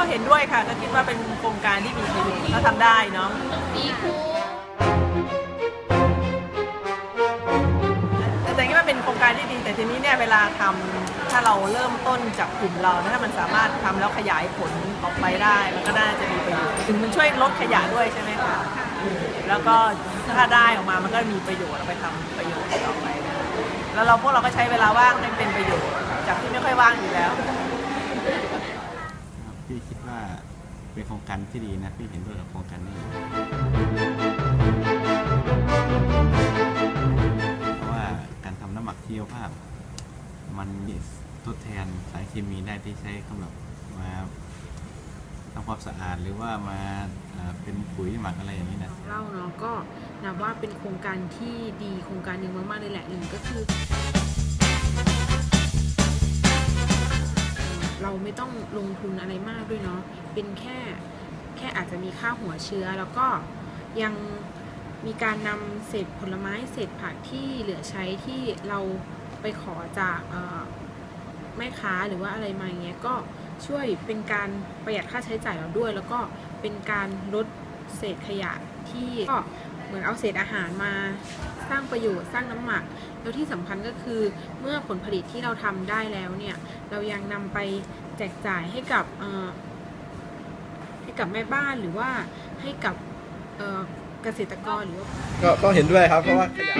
ก็เห็นด้วยค่ะก็คิดว่าเป็นโครงการที่มีประโยชน์ถ้าทำได้เนาะมีครูแต่แต่คิดว่าเป็นโครงการที่ดี แต่ทีนี้เนี่ยเวลาทำถ้าเราเริ่มต้นจากกลุ่มเราถ้ามันสามารถทำแล้วขยายผลออกไปได้มันก็น่าจะมีประโยชน์ถึงมันช่วยลดขยะด้วยใช่ไหมคะแล้วก็ถ้าได้ออกมามันก็มีประโยชน์เอาไปทำประโยชน์ต่อไปแล้วเราพวกเราก็ใช้เวลาว่างให้เป็นประโยชน์จากที่ไม่ค่อยว่างอยู่แล้ว เป็นโครงการที่ดีนะพี่เห็นด้วยกับโครงการนี้เพราะว่าการทำน้ำหมักชีวภาพ มันทดแทนสารเคมีได้ที่ใช้สำหรับมาทำความสะอาดหรือว่ามาเอ่อเป็นปุ๋ยหมักอะไรอย่างนี้นะเล่าเนาะก็นับว่าเป็นโครงการที่ดีโครงการหนึ่งมากๆเลยแหละหนึ่งก็คือ ลงทุนอะไรมากด้วยเนาะเป็นแค่แค่อาจจะมีค่าหัวเชื้อ แล้วก็ยังมีการนำเศษผลไม้เศษผักที่เหลือใช้ที่เราไปขอจากแม่ค้าหรือว่าอะไรมาอย่างเงี้ยก็ช่วยเป็นการประหยัดค่าใช้จ่ายเราด้วย แล้วก็เป็นการลดเศษขยะที่ก็เหมือนเอาเศษอาหารมาสร้างประโยชน์สร้างน้ำหมัก แล้วที่สำคัญก็คือเมื่อผลผลิตที่เราทำได้แล้วเนี่ย เรายังนำไป แจกจ่ายให้กับเอ่อให้กับแม่บ้านหรือว่าให้กับเอ่อเกษตรกรหรือว่าก็ก็เห็นด้วยครับเพราะว่าขยะ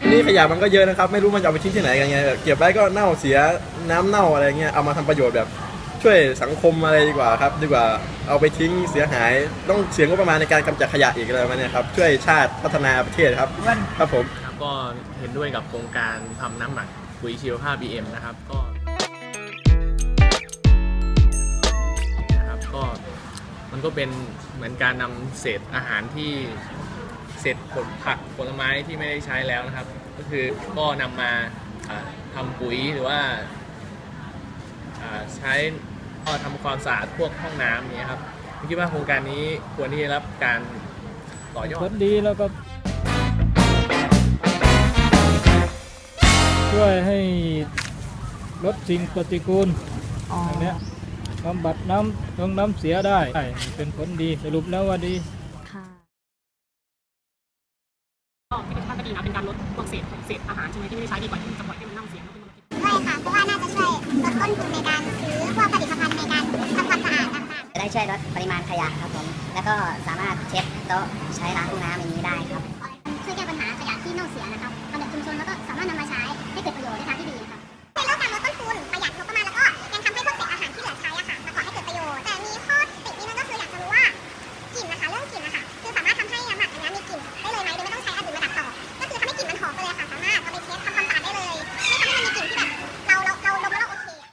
ทีนี่ขยะมันก็เยอะนะครับ ไม่รู้มันจะเอาไปทิ้งที่ไหนกันไงแบบเก็บไว้ก็เน่าเสียน้ำเน่าอะไรเงี้ยเอามาทำประโยชน์แบบช่วยสังคมอะไรดีกว่าครับ ดีกว่าเอาไปทิ้งเสียหาย ต้องเสียงบประมาณในการกำจัดขยะอีกอะไรประมาณเนี้ยครับช่วยชาติพัฒนาประเทศครับครับผมครับก็เห็นด้วยกับโครงการทำน้ำหมัก ปุ๋ยชีวภาพ BM นะครับก็นะครับก็มันก็เป็นเหมือนการนำเศษอาหารที่เศษผลผักผลไม้ที่ไม่ได้ใช้แล้วนะครับ ก็คือก็นำมาทำปุ๋ยหรือว่าใช้ก็ทำความสะอาดพวกห้องน้ำนี้ครับผมคิดว่าโครงการนี้ควรที่จะรับการต่อยอดดีแล้วก็ ช่วยให้ลดสิ่งปฏิกูลอ๋อย่างนี้บำบัดน้ำลงน้ำเสียได้เป็นผลดีสรุปแล้วว่าดี ค่ะ ก็ไม่ได้ท่ก็ดีนะเป็นการลดพวกเศษเศษอาหารใช่ไหมที่ไม่ได้ใช้ดีกว่าที่จะปล่อยให้มันน่าเสียแล้วยค่ะ เพราะว่าน่าจะช่วยลดต้นทุนในการซื้อพวกผลิตภัณฑ์ในการทำความสะอาดต่างๆ จะได้ช่วยลดปริมาณขยะครับผม แล้วก็สามารถเช็ดโต๊ะใช้ล้างห้องน้ำอย่างนี้ได้ครับ ช่วยแก้ปัญหาขยะที่น่าเสียนะครับคนในชุมชนแล้วก็สามารถนำมาใช้